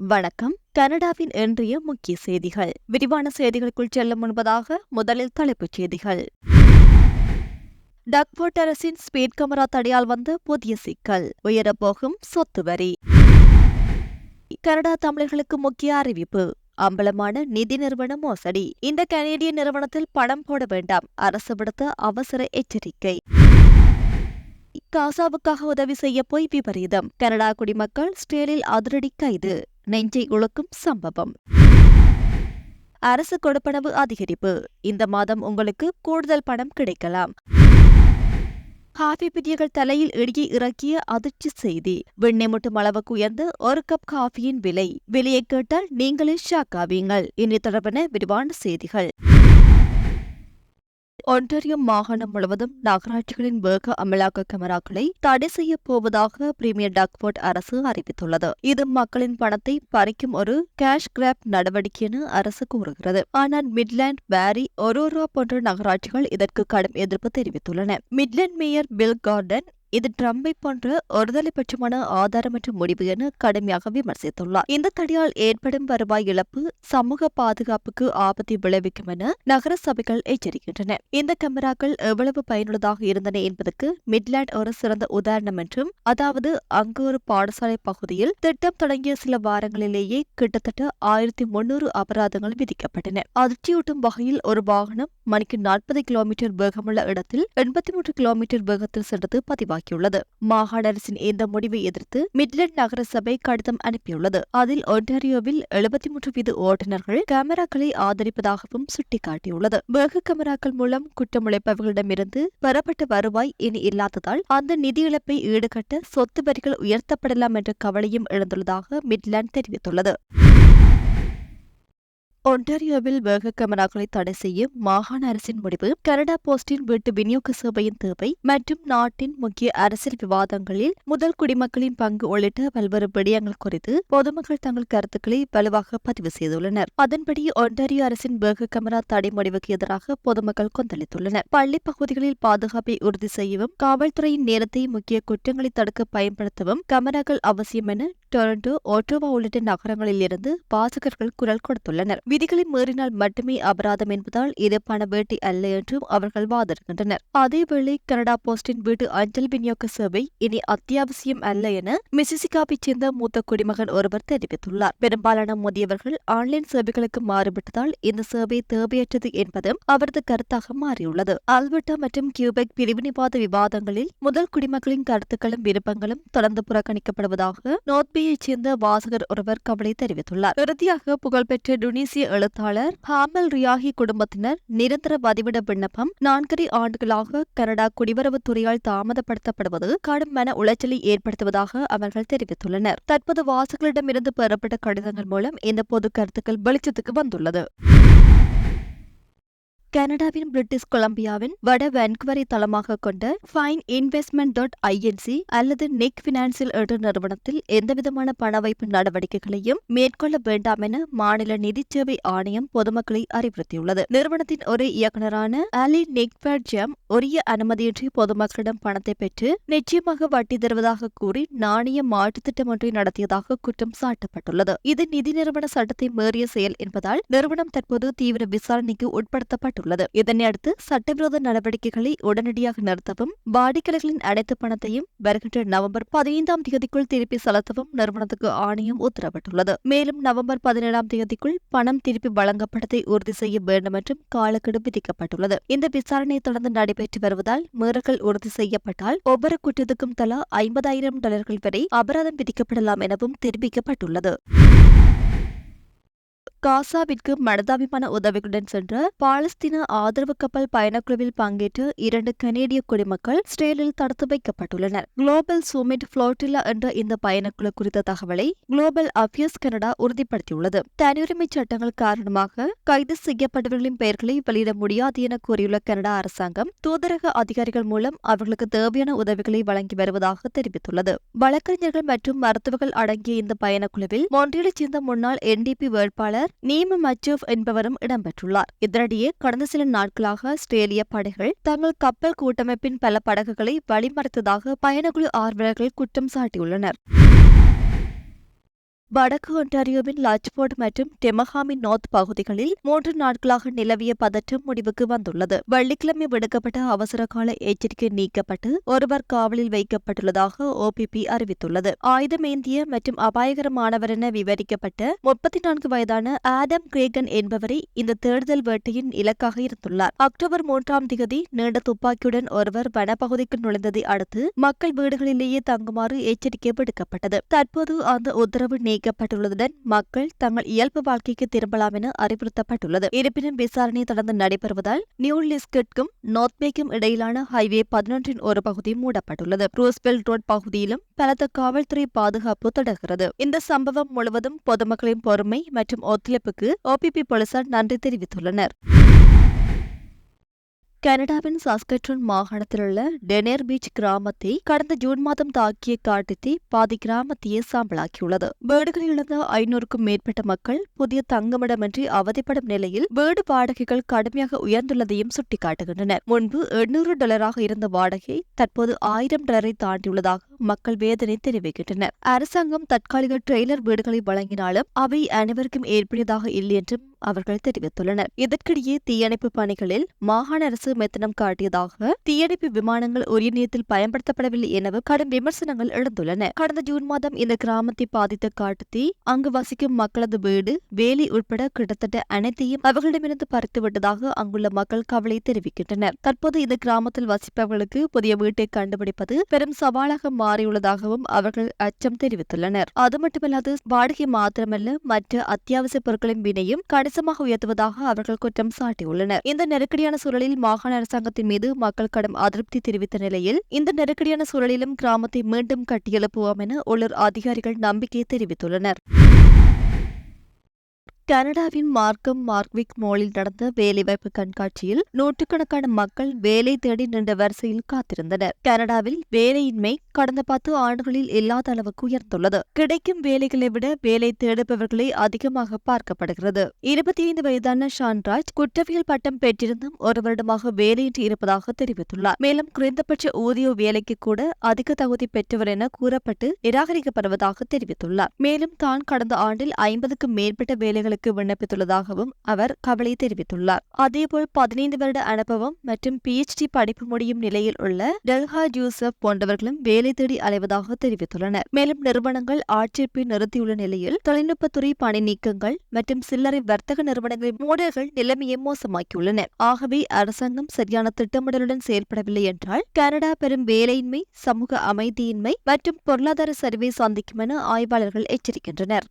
வணக்கம். கனடாவின் இன்றைய முக்கிய செய்திகள். விரிவான செய்திகளுக்குள் செல்ல முன்பதாக முதலில் தலைப்புச் செய்திகள். டக்வர்ட் அரசின் ஸ்பீட் கமரா தடையால் வந்த புதிய சிக்கல். உயரப்போகும் சொத்து வரி. கனடா தமிழர்களுக்கு முக்கிய அறிவிப்பு. அம்பலமான நிதி நிறுவன மோசடி. இந்த கனேடிய நிறுவனத்தில் பணம் போட வேண்டாம். அரசு விடுத்த அவசர எச்சரிக்கை. காசாவுக்காக உதவி செய்ய போய் விபரீதம். கனடா குடிமக்கள் ஸ்டேலில் அதிரடி கைது. நெஞ்சை உழக்கும் சம்பவம். அரசு கொடுப்பனவு அதிகரிப்பு. இந்த மாதம் உங்களுக்கு கூடுதல் பணம் கிடைக்கலாம். காஃபி பிரியர்கள் தலையில் இடியை இறக்கிய அதிர்ச்சி செய்தி. வெண்ணெய் முட்டும் அளவுக்கு உயர்ந்து ஒரு கப் காஃபியின் விலை. விலையை கேட்டால் நீங்களே ஷாக் ஆவீங்கள். இனி தொடர்பான விரிவான செய்திகள். ஒன்டாரியோ மாகாணம் முழுவதும் நகராட்சிகளின் வேக அமலாக்க கேமராக்களை தடை செய்யப் போவதாக பிரீமியர் டக்வர்ட் அரசு அறிவித்துள்ளது. இது மக்களின் பணத்தை பறிக்கும் ஒரு கேஷ் கிராப் நடவடிக்கை என அரசு கூறுகிறது. ஆனால் மிட்லேண்ட் பேரி ஒரோரா போன்ற நகராட்சிகள் இதற்கு கடும் எதிர்ப்பு தெரிவித்துள்ளன. மிட்லேண்ட் மேயர் பில் கார்டன் இது ட்ரம்பை போன்ற ஒருதலை பட்சமான ஆதாரமற்ற முடிவு என கடுமையாக விமர்சித்துள்ளார். இந்த தடையால் ஏற்படும் வருவாய் இழப்பு சமூக பாதுகாப்புக்கு ஆபத்தை விளைவிக்கும் என நகர சபைகள் எச்சரிக்கின்றன. இந்த கேமராக்கள் எவ்வளவு பயனுள்ளதாக இருந்தன என்பதற்கு மிட்லாண்ட் ஒரு சிறந்த உதாரணம் என்றும் அதாவது அங்கு ஒரு பாடசாலை பகுதியில் திட்டம் தொடங்கிய சில வாரங்களிலேயே கிட்டத்தட்ட ஆயிரத்தி முன்னூறு அபராதங்கள் விதிக்கப்பட்டன. அதிர்ச்சியூட்டும் வகையில் ஒரு வாகனம் மணிக்கு நாற்பது கிலோமீட்டர் வேகமுள்ள இடத்தில் எண்பத்தி மூன்று கிலோமீட்டர் வேகத்தில் சென்றது பதிவாக உருவாக்கியுள்ளது. மாகாண அரசின் இந்த முடிவை எதிர்த்து மிட்லண்ட் நகர சபை கடிதம் அனுப்பியுள்ளது. அதில் ஒன்டாரியோவில் எழுபத்தி மூன்று வீத ஓட்டுநர்கள் கேமராக்களை ஆதரிப்பதாகவும் சுட்டிக்காட்டியுள்ளது. வேக கேமராக்கள் மூலம் குற்றமுழைப்பவர்களிடமிருந்து பெறப்பட்ட வருவாய் இனி இல்லாததால் அந்த நிதி இழப்பை ஈடுகட்ட சொத்து வரிகள் உயர்த்தப்படலாம் என்ற கவலையும் எழுந்துள்ளதாக மிட்லாண்ட் தெரிவித்துள்ளது. ஒன்டாரியோவில் வேக கமராக்களை தடை செய்யும் மாகாண அரசின் முடிவு. கனடா போஸ்டின் வீட்டு விநியோக சேவையின் தேவை மற்றும் நாட்டின் முக்கிய அரசியல் விவாதங்களில் முதல் குடிமக்களின் பங்கு உள்ளிட்ட பல்வேறு விடயங்கள் குறித்து பொதுமக்கள் தங்கள் கருத்துக்களை வலுவாக பதிவு செய்துள்ளனர். அதன்படி ஒன்டாரியோ அரசின் வேக கமரா தடை முடிவுக்கு எதிராக பொதுமக்கள் கொந்தளித்துள்ளனர். பள்ளி பகுதிகளில் பாதுகாப்பை உறுதி செய்யவும் காவல்துறையின் நேரத்தை முக்கிய குற்றங்களை தடுக்க பயன்படுத்தவும் கமராக்கள் அவசியம் என டொரண்டோ ஒட்டோவா உள்ளிட்ட நகரங்களில் இருந்து பாசகர்கள் குரல் கொடுத்துள்ளனர். விதிகளை மீறினால் மட்டுமே அபராதம் என்பதால் இது பணவேட்டி அல்ல என்றும் அவர்கள் வாதிடுகின்றனர். அதேவேளை கனடா போஸ்டின் வீட்டு அஞ்சல் விநியோக சேவை இனி அத்தியாவசியம் அல்ல என மிசிசிகாவைச் சேர்ந்த மூத்த குடிமகன் ஒருவர் தெரிவித்துள்ளார். பெரும்பாலான முதியவர்கள் ஆன்லைன் சேவைகளுக்கு மாறுபட்டதால் இந்த சேவை தேவையற்றது என்பதும் அவரது கருத்தாக மாறியுள்ளது. அல்பர்டா மற்றும் கியூபெக் பிரிவினைவாத விவாதங்களில் முதல் குடிமக்களின் கருத்துக்களும் விருப்பங்களும் தொடர்ந்து புறக்கணிக்கப்படுவதாக நோர்த் லிபியைச் சேர்ந்த வாசகர் ஒருவர் கவலை தெரிவித்துள்ளார். இறுதியாக புகழ்பெற்ற டுனீசிய எழுத்தாளர் ஹாமல் ரியாஹி குடும்பத்தினர் நிரந்தர பதிவிட விண்ணப்பம் நான்கரை ஆண்டுகளாக கனடா குடிவரவுத் துறையால் தாமதப்படுத்தப்படுவது கடும் மன உளைச்சலை ஏற்படுத்துவதாக அவர்கள் தெரிவித்துள்ளனர். தற்போது வாசகர்களிடமிருந்து பெறப்பட்ட கடிதங்கள் மூலம் இந்த பொது கருத்துக்கள் வெளிச்சத்துக்கு வந்துள்ளது. கனடாவின் பிரிட்டிஷ் கொலம்பியாவின் வட வான்குவரை தளமாக கொண்ட ஃபைன் இன்வெஸ்ட்மெண்ட் டாட் ஐஎன்சி அல்லது நெக் பினான்சியல் என்ற நிறுவனத்தில் எந்தவிதமான பண வைப்பு நடவடிக்கைகளையும் மேற்கொள்ள வேண்டாம் என மாநில நிதி சேவை ஆணையம் பொதுமக்களை அறிவுறுத்தியுள்ளது. நிறுவனத்தின் ஒரு இயக்குநரான அலி நெக்பேட் ஜெம் உரிய அனுமதியின்றி பொதுமக்களிடம் பணத்தை பெற்று நிச்சயமாக வட்டி தருவதாக கூறி நாணய மாற்றுத் திட்டம் ஒன்றை நடத்தியதாக குற்றம் சாட்டப்பட்டுள்ளது. இது நிதி நிறுவன சட்டத்தை மீறிய செயல் என்பதால் நிறுவனம் தற்போது தீவிர விசாரணைக்கு உட்படுத்தப்பட்டு உள்ளது இதனையடுத்து சட்டவிரோத நடவடிக்கைகளை உடனடியாக நிறுத்தவும் வாடிக்கையாளர்களின் அனைத்து பணத்தையும் வருகின்ற நவம்பர் பதினைந்தாம் தேதிக்குள் திருப்பி செலுத்தவும் நிறுவனத்துக்கு ஆணையம் உத்தரவிட்டுள்ளது. மேலும் நவம்பர் பதினேழாம் தேதிக்குள் பணம் திருப்பி வழங்கப்பட்டதை உறுதி செய்ய வேண்டும் என்றும் காலக்கெடு விதிக்கப்பட்டுள்ளது. இந்த விசாரணை தொடர்ந்து நடைபெற்று வருவதால் மீறல்கள் உறுதி செய்யப்பட்டால் ஒவ்வொரு குற்றத்துக்கும் தலா ஐம்பதாயிரம் டாலர்கள் வரை அபராதம் விதிக்கப்படலாம் எனவும் தெரிவிக்கப்பட்டுள்ளது. காசாவிற்கு மனதாபிமான உதவிகளுடன் சென்ற பாலஸ்தீன ஆதரவு கப்பல் பயணக்குழுவில் பங்கேற்று இரண்டு கனேடிய குடிமக்கள் ஸ்டேலில் தடுத்து வைக்கப்பட்டுள்ளனர். குளோபல் சூமிட் புளோட்டில்லா என்ற இந்த பயணக்குழு குறித்த தகவலை குளோபல் அஃபியர்ஸ் கனடா உறுதிப்படுத்தியுள்ளது. தனியுரிமை சட்டங்கள் காரணமாக கைது செய்யப்பட்டவர்களின் பெயர்களை வெளியிட முடியாது என கூறியுள்ள கனடா அரசாங்கம் தூதரக அதிகாரிகள் மூலம் அவர்களுக்கு தேவையான உதவிகளை வழங்கி வருவதாக தெரிவித்துள்ளது. வழக்கறிஞர்கள் மற்றும் மருத்துவர்கள் அடங்கிய இந்த பயணக்குழுவில் மொன்றியலைச் சேர்ந்த முன்னாள் என்டிபி வேட்பாளர் நீம மச்சூவ் என்பவரும் இடம்பெற்றுள்ளார். இதனிடையே கடந்த சில நாட்களாக ஆஸ்திரேலிய படைகள் தங்கள் கப்பல் கூட்டமைப்பின் பல படகுகளை வழிமறைத்ததாக பயணக்குழு ஆர்வலர்கள் குற்றம் சாட்டியுள்ளனர். வடக்கு ஒன்டாரியோவின் லாஜ்போர்ட் மற்றும் டெமஹாமி நார்த் பகுதிகளில் மூன்று நாட்களாக நிலவிய பதற்றம் முடிவுக்கு வந்துள்ளது. வெள்ளிக்கிழமை விடுக்கப்பட்ட அவசர கால எச்சரிக்கை நீக்கப்பட்டு ஒருவர் காவலில் வைக்கப்பட்டுள்ளதாக ஓபிபி அறிவித்துள்ளது. ஆயுதமேந்திய மற்றும் அபாயகரமானவர் என விவரிக்கப்பட்ட முப்பத்தி நான்கு வயதான ஆடம் கிரேகன் என்பவரை இந்த தேடுதல் வேட்டையின் இலக்காக இருந்துள்ளார். அக்டோபர் மூன்றாம் திகதி நீண்ட துப்பாக்கியுடன் ஒருவர் வனப்பகுதிக்கு நுழைந்ததை அடுத்து மக்கள் வீடுகளிலேயே தங்குமாறு எச்சரிக்கை விடுக்கப்பட்டது. தற்போது அந்த உத்தரவு நீக்கப்பட்டுள்ளதுடன் மக்கள் தங்கள் இயல்பு வாழ்க்கைக்கு திரும்பலாம் என அறிவுறுத்தப்பட்டுள்ளது. இருப்பினும் விசாரணை தொடர்ந்து நடைபெறுவதால் நியூ லிஸ்கெட்கும் நார்த்பேக்கும் இடையிலான ஹைவே பதினொன்றின் ஒரு பகுதி மூடப்பட்டுள்ளது. ரூஸ்பெல் ரோட் பகுதியிலும் பலத்த காவல்துறை பாதுகாப்பு தொடர்கிறது. இந்த சம்பவம் முழுவதும் பொதுமக்களின் பொறுமை மற்றும் ஒத்துழைப்புக்கு ஓபிபி போலீசார் நன்றி தெரிவித்துள்ளனர். கனடாவின் சாஸ்கட்ரன் மாகாணத்தில் உள்ள டெனேர் பீச் கிராமத்தை கடந்த ஜூன் மாதம் தாக்கிய காட்டுத்தீ பாதி கிராமத்தையே சாம்பலாக்கியுள்ளது. வீடுகளில் இழந்த ஐநூறுக்கும் மேற்பட்ட மக்கள் புதிய தங்குமிடமின்றி அவதிப்படும் நிலையில் வீடு வாடகைகள் கடுமையாக உயர்ந்துள்ளதையும் சுட்டிக்காட்டுகின்றனர். முன்பு எண்ணூறு டாலராக இருந்த வாடகை தற்போது ஆயிரம் டாலரை தாண்டியுள்ளதாக மக்கள் வேதனை தெரிவிக்கின்றனர். அரசாங்கம் தற்காலிக ட்ரெய்லர் வீடுகளை வழங்கினாலும் அவை அனைவருக்கும் ஏற்புடையதாக இல்லை என்றும் அவர்கள் தெரிவித்துள்ளனர். இதற்கிடையே தீயணைப்பு பணிகளில் மாகாண அரசு மெத்தனம் காட்டியதாக தீயணைப்பு விமானங்கள் உரிய நேரத்தில் பயன்படுத்தப்படவில்லை எனவும் கடும் விமர்சனங்கள் எழுந்துள்ளன. கடந்த ஜூன் மாதம் இந்த கிராமத்தை பாதித்த காட்டுத்தீ அங்கு வசிக்கும் மக்களது வீடு வேலி உட்பட கிட்டத்தட்ட அனைத்தையும் அவர்களிடமிருந்து பறித்துவிட்டதாக அங்குள்ள மக்கள் கவலை தெரிவிக்கின்றனர். தற்போது இந்த கிராமத்தில் வசிப்பவர்களுக்கு புதிய வீட்டை கண்டுபிடிப்பது பெரும் சவாலாக மாறியுள்ளதாகவும் அவர்கள் அச்சம் தெரிவித்துள்ளனர். அது மட்டுமல்லாது வாடகை மாத்திரமல்ல மற்ற அத்தியாவசிய பொருட்களின் வினையும் கணிசமாக உயர்த்துவதாக அவர்கள் குற்றம் சாட்டியுள்ளனர். இந்த நெருக்கடியான சூழலில் மாகாண அரசாங்கத்தின் மீது மக்கள் கடும் அதிருப்தி தெரிவித்த நிலையில் இந்த நெருக்கடியான சூழலிலும் கிராமத்தை மீண்டும் கட்டியெழுப்புவோம் என உள்ளூர் அதிகாரிகள் நம்பிக்கை தெரிவித்துள்ளனர். கனடாவின் மார்க்கம் மார்க்விக் மோலில் நடந்த வேலைவாய்ப்பு கண்காட்சியில் நூற்றுக்கணக்கான மக்கள் வேலை தேடி நின்ற வரிசையில் காத்திருந்தனர். கனடாவில் வேலையின்மை கடந்த பத்து ஆண்டுகளில் இல்லாத அளவுக்கு உயர்ந்துள்ளது. கிடைக்கும் வேலைகளை விட வேலை தேடுபவர்களே அதிகமாக பார்க்கப்படுகிறது. இருபத்தி ஐந்து வயதான ஷான்ராஜ் குற்றவியல் பட்டம் பெற்றிருந்தும் ஒரு வருடமாக வேலையின்றி இருப்பதாக தெரிவித்துள்ளார். மேலும் குறைந்தபட்ச ஊதிய வேலைக்கு கூட அதிக தகுதி பெற்றவர் என கூறப்பட்டு நிராகரிக்கப்படுவதாக தெரிவித்துள்ளார். மேலும் தான் கடந்த ஆண்டில் ஐம்பதுக்கும் மேற்பட்ட வேலைகளுக்கு விண்ணப்பித்துள்ளதாகவும் அவர் கவலை தெரிவித்துள்ளார். அதேபோல் பதினைந்து வருட அனுபவம் மற்றும் பிஎச்டி படிப்பு முடியும் நிலையில் உள்ள டெல்ஹா ஜூசப் போன்றவர்களும் வேலை தேடி அலைவதாக தெரிவித்துள்ளனர். மேலும் நிறுவனங்கள் ஆட்சேர்ப்பை நிறுத்தியுள்ள நிலையில் தொழில்நுட்பத்துறை பணி நீக்கங்கள் மற்றும் சில்லறை வர்த்தக நிறுவனங்களின் மூடல்கள் நிலைமையை மோசமாக்கியுள்ளன. ஆகவே அரசாங்கம் சரியான திட்டமிடலுடன் செயல்படவில்லை என்றால் கனடா பெரும் வேலையின்மை சமூக அமைதியின்மை மற்றும் பொருளாதார சரிவை சந்திக்கும் என ஆய்வாளர்கள் எச்சரிக்கின்றனர்.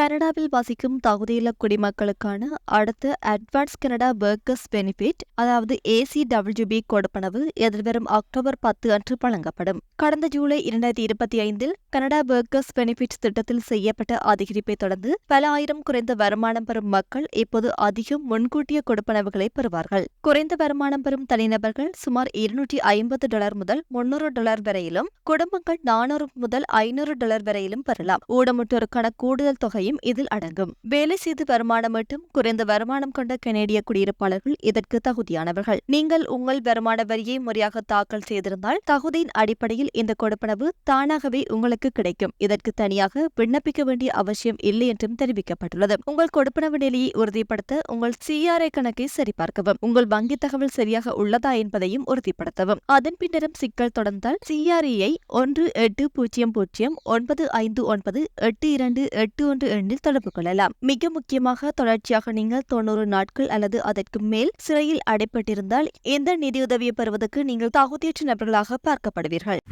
கனடாவில் வசிக்கும் தகுதியுள்ள குடிமக்களுக்கான அடுத்த அட்வான்ஸ் கனடா ஒர்க்கர்ஸ் பெனிஃபிட் அதாவது ஏசி டபிள்யூபி கொடுப்பனவு எதிர்வரும் அக்டோபர் பத்து அன்று வழங்கப்படும். கடந்த ஜூலை இரண்டாயிரத்தி இருபத்தி ஐந்தில் கனடா ஒர்க்கர்ஸ் பெனிஃபிட் திட்டத்தில் செய்யப்பட்ட அதிகரிப்பை தொடர்ந்து பல ஆயிரம் குறைந்த வருமானம் பெறும் மக்கள் இப்போது அதிகம் முன்கூட்டிய கொடுப்பனவுகளை பெறுவார்கள். குறைந்த வருமானம் பெறும் தனிநபர்கள் சுமார் இருநூற்றி ஐம்பது டாலர் முதல் முன்னூறு டாலர் வரையிலும் குடும்பங்கள் நானூறு முதல் ஐநூறு டாலர் வரையிலும் பெறலாம். ஊடமுற்றோருக்கான கூடுதல் தொகை தொகையும் இதில் அடங்கும். வேலை செய்து வருமானம் மட்டும் குறைந்த வருமானம் கொண்ட கனேடிய குடியிருப்பாளர்கள் இதற்கு தகுதியானவர்கள். நீங்கள் உங்கள் வருமான வரியை முறையாக தாக்கல் செய்திருந்தால் தகுதியின் அடிப்படையில் இந்த கொடுப்பனவு தானாகவே உங்களுக்கு கிடைக்கும். இதற்கு தனியாக விண்ணப்பிக்க வேண்டிய அவசியம் இல்லை என்றும் தெரிவிக்கப்பட்டுள்ளது. உங்கள் கொடுப்பனவு நிலையை உறுதிப்படுத்த உங்கள் சிஆர்ஐ கணக்கை சரிபார்க்கவும். உங்கள் வங்கி தகவல் சரியாக உள்ளதா என்பதையும் உறுதிப்படுத்தவும். அதன் பின்னரும் சிக்கல் தொடர்ந்தால் சிஆர்ஐயை ஒன்று எட்டு பூஜ்ஜியம் பூஜ்ஜியம் ஒன்பது ஐந்து ஒன்பது எட்டு இரண்டு எட்டு ஒன்று எண்ணில் தொடர்பு கொள்ளலாம். மிக முக்கியமாக தொடர்ச்சியாக நீங்கள் தொண்ணூறு நாட்கள் அல்லது அதற்கு மேல் சிறையில் அடைப்பட்டிருந்தால் எந்த நிதியுதவியை பெறுவதற்கு நீங்கள் தகுதியற்ற நபர்களாக பார்க்கப்படுவீர்கள்.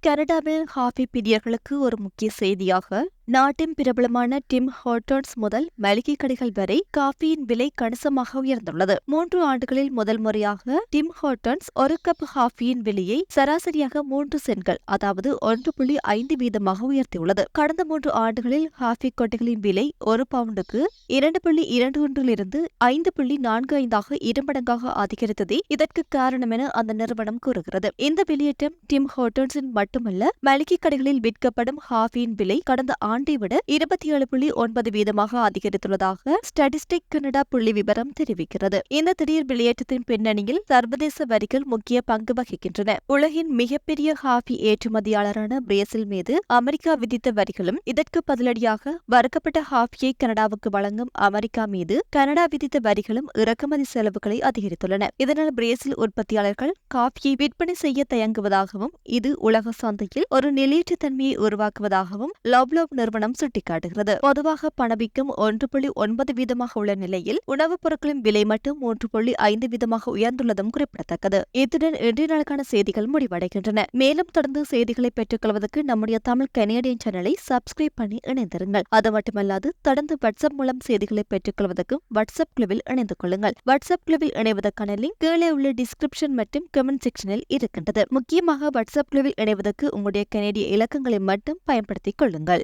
கனடாவில் ஹாஃபி பிரியர்களுக்கு ஒரு முக்கிய செய்தியாக நாட்டின் பிரபலமான டிம் ஹோட்டன்ஸ் முதல் மளிகை கடைகள் வரை காஃபியின் விலை கணிசமாக உயர்ந்துள்ளது. மூன்று ஆண்டுகளில் முதல் முறையாக டிம் ஹோட்டன்ஸ் ஒரு கப் காஃபியின் விலையை சராசரியாக மூன்று சென்கள் அதாவது ஒன்று புள்ளி ஐந்து வீதமாக உயர்த்தியுள்ளது. கடந்த மூன்று ஆண்டுகளில் காஃபி கொட்டைகளின் விலை ஒரு பவுண்டுக்கு இரண்டு புள்ளி இரண்டு ஒன்றிலிருந்து ஐந்து புள்ளி நான்கு ஐந்தாக இருமடங்காக அதிகரித்ததே இதற்கு காரணம் என அந்த நிறுவனம் கூறுகிறது. இந்த வெளியேற்றம் டிம் ஹோட்டன்ஸின் மட்டுமல்ல மளிகை கடைகளில் விற்கப்படும் காஃபியின் விலை கடந்த ஆண்டை விட இருபத்தி ஏழு புள்ளி ஒன்பது வீதமாக அதிகரித்துள்ளதாக ஸ்டாட்டிஸ்டிக் கனடா புள்ளி விவரம் தெரிவிக்கிறது. இந்த திடீர் வெளியேற்றத்தின் பின்னணியில் சர்வதேச வரிகள் முக்கிய பங்கு வகிக்கின்றன. உலகின் மிகப்பெரிய காஃபி ஏற்றுமதியாளரான பிரேசில் மீது அமெரிக்கா விதித்த வரிகளும் இதற்கு பதிலடியாக வறுக்கப்பட்ட ஹாஃபியை கனடாவுக்கு வழங்கும் அமெரிக்கா மீது கனடா விதித்த வரிகளும் இறக்குமதி செலவுகளை அதிகரித்துள்ளன. இதனால் பிரேசில் உற்பத்தியாளர்கள் காஃபியை விற்பனை செய்ய தயங்குவதாகவும் இது உலக சந்தையில் ஒரு நிலையற்ற தன்மையை உருவாக்குவதாகவும் லவ்லோவ் நிறுவனம் சுட்டிக்காட்டுகிறது. பொதுவாக பணவீக்கம் ஒன்று புள்ளி ஒன்பது வீதமாக உள்ள நிலையில் உணவுப் பொருட்களின் விலை மட்டும் மூன்று புள்ளி ஐந்து வீதமாக உயர்ந்துள்ளதும் குறிப்பிடத்தக்கது. இத்துடன் இன்றைய நாளுக்கான செய்திகள் முடிவடைகின்றன. மேலும் தொடர்ந்து செய்திகளை பெற்றுக் கொள்வதற்கு நம்முடைய தமிழ் கனேடியன் சேனலை சப்ஸ்கிரைப் பண்ணி இணைந்திருங்கள். அது மட்டுமல்லாது தொடர்ந்து வாட்ஸ்அப் மூலம் செய்திகளை பெற்றுக் கொள்வதற்கும் வாட்ஸ்அப் குழுவில் இணைந்து கொள்ளுங்கள். வாட்ஸ்அப் குழுவில் இணைவதற்கான லிங்க் கீழே உள்ள டிஸ்கிரிப்ஷன் மற்றும் கமெண்ட் செக்ஷனில் இருக்கின்றது. முக்கியமாக வாட்ஸ்அப் குழுவில் இணைவதற்கு உங்களுடைய கனேடிய இலக்கங்களை மட்டும் பயன்படுத்திக் கொள்ளுங்கள்.